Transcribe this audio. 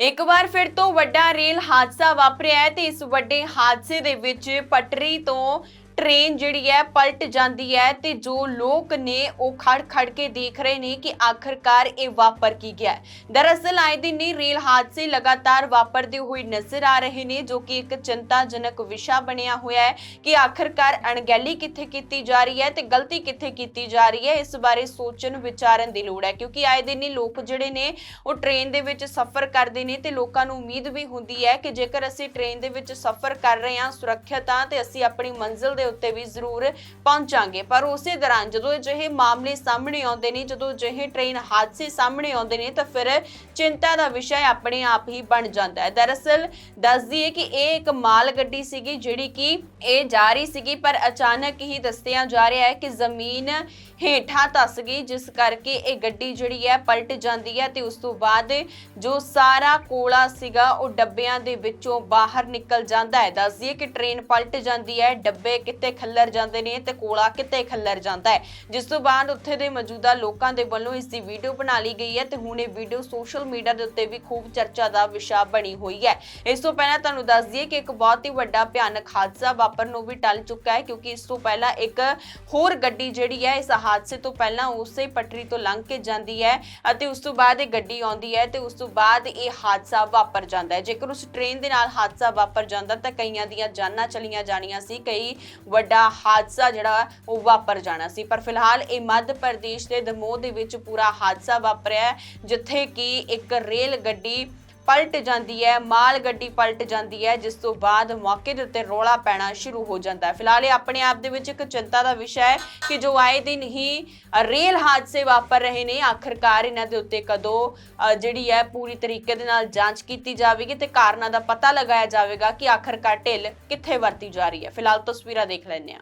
ਇੱਕ ਵਾਰ ਫਿਰ ਤੋਂ ਵੱਡਾ ਰੇਲ ਹਾਦਸਾ ਵਾਪਰਿਆ ਹੈ ਤੇ ਇਸ ਵੱਡੇ ਹਾਦਸੇ ਦੇ ਵਿੱਚ ਪਟਰੀ ਤੋਂ ਟ੍ਰੇਨ ਜਿਹੜੀ ਹੈ ਪਲਟ ਜਾਂਦੀ ਹੈ ਤੇ ਜੋ ਲੋਕ ਨੇ ਉਹ ਖੜ ਖੜ ਕੇ ਦੇਖ ਰਹੇ ਨੇ ਕਿ ਆਖਰਕਾਰ ਇਹ ਵਾਪਰ ਕੀ ਗਿਆ ਦਰਅਸਲ ਆਏ ਦਿਨ ਹੀ ਰੇਲ ਹਾਦਸੇ ਲਗਾਤਾਰ ਵਾਪਰਦੇ ਹੋਏ ਨਜ਼ਰ ਆ ਰਹੇ ਨੇ, ਜੋ ਕਿ ਇੱਕ ਚਿੰਤਾਜਨਕ ਵਿਸ਼ਾ ਬਣਿਆ ਹੋਇਆ ਹੈ ਕਿ ਆਖਰਕਾਰ ਅਣਗਹਿਲੀ ਕਿੱਥੇ ਕੀਤੀ ਜਾ ਰਹੀ ਹੈ ਤੇ ਗਲਤੀ ਕਿੱਥੇ ਕੀਤੀ ਜਾ ਰਹੀ ਹੈ, ਇਸ ਬਾਰੇ ਸੋਚਣ ਵਿਚਾਰਨ ਦੀ ਲੋੜ ਹੈ, ਕਿਉਂਕਿ ਆਏ ਦਿਨ ਹੀ ਲੋਕ ਜਿਹੜੇ ਨੇ ਉਹ ਟ੍ਰੇਨ ਦੇ ਵਿੱਚ ਸਫ਼ਰ ਕਰਦੇ ਨੇ ਤੇ ਲੋਕਾਂ ਨੂੰ ਉਮੀਦ ਵੀ ਹੁੰਦੀ ਹੈ ਕਿ ਜੇਕਰ ਅਸੀਂ ਟ੍ਰੇਨ ਦੇ ਵਿੱਚ ਸਫ਼ਰ ਕਰ ਰਹੇ ਹਾਂ, ਸੁਰੱਖਿਅਤ ਹਾਂ ਤੇ ਅਸੀਂ ਆਪਣੀ ਮੰਜ਼ਿਲ ਦੇ ਉੱਤੇ ਵੀ ਜ਼ਰੂਰ ਪਹੁੰਚਾਂਗੇ। ਪਰ ਉਸੇ ਦੌਰਾਨ ਜਦੋਂ ਅਜਿਹੇ ਮਾਮਲੇ ਸਾਹਮਣੇ ਆਉਂਦੇ ਨੇ, ਜਦੋਂ ਅਜਿਹੇ ਟ੍ਰੇਨ ਹਾਦਸੇ ਸਾਹਮਣੇ ਆਉਂਦੇ ਨੇ, ਤਾਂ ਫਿਰ ਚਿੰਤਾ ਦਾ ਵਿਸ਼ਾ ਆਪਣੇ ਆਪ ਹੀ ਬਣ ਜਾਂਦਾ ਹੈ। ਦਰਅਸਲ ਦੱਸ ਦਈਏ ਕਿ ਇਹ ਇੱਕ ਮਾਲ ਗੱਡੀ ਸੀਗੀ, ਜਿਹੜੀ ਕਿ ਇਹ ਜਾ ਰਹੀ ਸੀਗੀ, ਪਰ ਅਚਾਨਕ ਹੀ ਦੱਸਿਆ ਜਾ ਰਿਹਾ ਹੈ ਕਿ ਜ਼ਮੀਨ ਹੇਠਾਂ ਧੱਸ ਗਈ, ਜਿਸ ਕਰਕੇ ਇਹ ਗੱਡੀ ਜਿਹੜੀ ਹੈ ਪਲਟ ਜਾਂਦੀ ਹੈ ਤੇ ਉਸ ਤੋਂ ਬਾਅਦ ਜੋ ਸਾਰਾ ਕੋਲਾ ਸੀਗਾ, ਉਹ ਡੱਬਿਆਂ ਦੇ ਵਿੱਚੋਂ ਬਾਹਰ ਨਿਕਲ ਜਾਂਦਾ ਹੈ। ਦੱਸਦੀ ਹੈ ਕਿ ਟ੍ਰੇਨ ਪਲਟ ਜਾਂਦੀ ਹੈ, ਡੱਬੇ ਕਿਤੇ ਖੱਲਰ ਜਾਂਦੇ ਨੇ, ਤੇ ਕੋਲਾ ਕਿਤੇ ਖੱਲਰ ਜਾਂਦਾ ਹੈ। ਜਿਸ ਤੋਂ ਬਾਅਦ ਉੱਥੇ ਦੇ ਮੌਜੂਦਾ ਲੋਕਾਂ ਦੇ ਵੱਲੋਂ ਇਸ ਦੀ ਵੀਡੀਓ ਬਣਾ ਲਈ ਗਈ ਹੈ ਤੇ ਹੁਣ ਇਹ ਵੀਡੀਓ ਸੋਸ਼ਲ ਮੀਡੀਆ ਦੇ ਉੱਤੇ ਵੀ ਖੂਬ ਚਰਚਾ ਦਾ ਵਿਸ਼ਾ ਬਣੀ ਹੋਈ ਹੈ। ਇਸ ਤੋਂ ਪਹਿਲਾਂ ਤੁਹਾਨੂੰ ਦੱਸ ਦਈਏ ਕਿ ਇੱਕ ਬਹੁਤ ਹੀ ਵੱਡਾ ਭਿਆਨਕ ਹਾਦਸਾ ਵਾਪਰਨ ਨੂੰ ਵੀ ਟਲ ਚੁੱਕਾ ਹੈ, ਕਿਉਂਕਿ ਇਸ ਤੋਂ ਪਹਿਲਾਂ ਇੱਕ ਹੋਰ ਗੱਡੀ ਜਿਹੜੀ ਹੈ, ਇਸ ਹਾਦਸੇ ਤੋਂ ਪਹਿਲਾਂ ਉਸੇ ਪਟੜੀ ਤੋਂ ਲੰਘ ਕੇ ਜਾਂਦੀ ਹੈ ਅਤੇ ਉਸ ਤੋਂ ਬਾਅਦ ਇਹ ਗੱਡੀ ਆਉਂਦੀ ਹੈ ਤੇ ਉਸ ਤੋਂ ਬਾਅਦ ਇਹ ਹਾਦਸਾ ਵਾਪਰ ਜਾਂਦਾ ਹੈ। ਜੇਕਰ ਉਸ ਟ੍ਰੇਨ ਦੇ ਨਾਲ ਹਾਦਸਾ ਵਾਪਰ ਜਾਂਦਾ ਤਾਂ ਕਈਆਂ ਦੀਆਂ ਜਾਨਾਂ ਚਲੀਆਂ ਜਾਣੀਆਂ ਸੀ, ਕਈ ਵੱਡਾ ਹਾਦਸਾ ਜਿਹੜਾ ਉਹ ਵਾਪਰ ਜਾਣਾ ਸੀ। ਪਰ ਫਿਲਹਾਲ ਇਹ ਮੱਧ ਪ੍ਰਦੇਸ਼ ਦੇ ਦਮੋਹ ਦੇ ਵਿੱਚ ਪੂਰਾ ਹਾਦਸਾ ਵਾਪਰਿਆ ਜਿੱਥੇ ਕਿ ਇੱਕ ਰੇਲ ਗੱਡੀ ਪਲਟ ਜਾਂਦੀ ਹੈ, ਮਾਲ ਗੱਡੀ ਪਲਟ ਜਾਂਦੀ ਹੈ, ਜਿਸ ਤੋਂ ਬਾਅਦ ਮੌਕੇ ਦੇ ਉੱਤੇ ਰੋਲਾ ਪੈਣਾ ਸ਼ੁਰੂ ਹੋ ਜਾਂਦਾ ਹੈ। ਫਿਲਹਾਲ ਇਹ ਆਪਣੇ ਆਪ ਦੇ ਵਿੱਚ ਇੱਕ ਚਿੰਤਾ ਦਾ ਵਿਸ਼ਾ ਹੈ ਕਿ ਜੋ ਆਏ ਦਿਨ ਹੀ ਰੇਲ ਹਾਦਸੇ ਵਾਪਰ ਰਹੇ ਨੇ, ਆਖਰਕਾਰ ਇਹਨਾਂ ਦੇ ਉੱਤੇ ਕਦੋਂ ਜਿਹੜੀ ਹੈ ਪੂਰੀ ਤਰੀਕੇ ਦੇ ਨਾਲ ਜਾਂਚ ਕੀਤੀ ਜਾਵੇਗੀ ਤੇ ਕਾਰਨਾਂ ਦਾ ਪਤਾ ਲਗਾਇਆ ਜਾਵੇਗਾ ਕਿ ਆਖਰਕਾਰ ਢਿੱਲ ਕਿੱਥੇ ਵਰਤੀ ਜਾ ਰਹੀ ਹੈ। ਫਿਲਹਾਲ ਤਸਵੀਰਾਂ ਦੇਖ ਲੈਣੇ ਆ